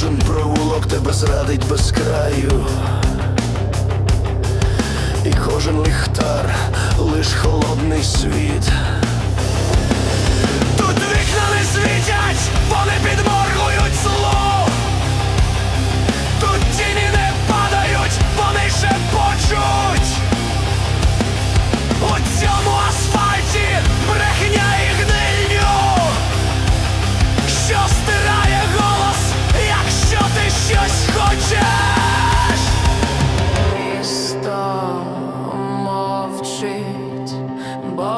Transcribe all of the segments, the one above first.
кожен провулок тебе зрадить без краю. І кожен ліхтар лиш холодний світ.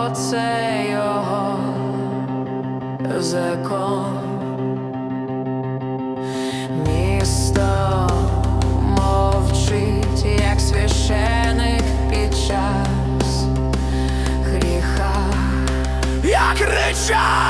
Бо це його закон. Місто мовчить, як священик під час гріха. Я кричав,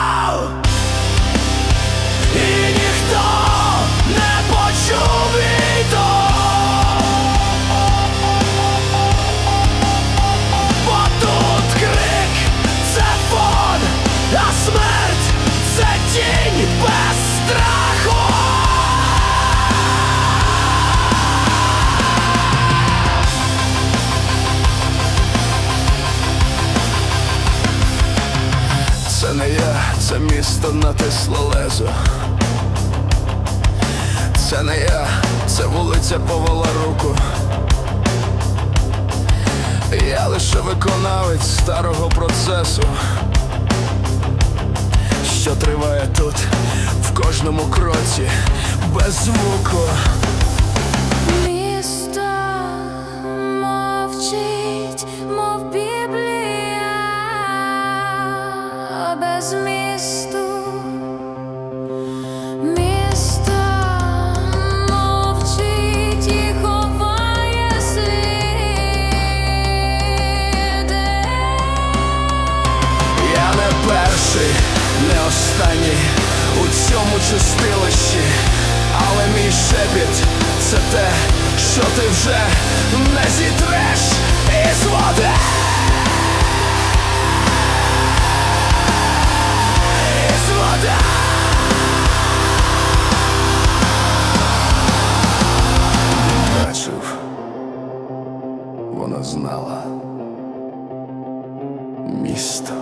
це місто натисло лезо. Це не я, це вулиця повела руку. Я лише виконавець старого процесу, що триває тут в кожному кроці без звуку. Чистилищі, але мій шепіт це те, що ти вже не зітреш із води. Із. Бачив, вона знала місто.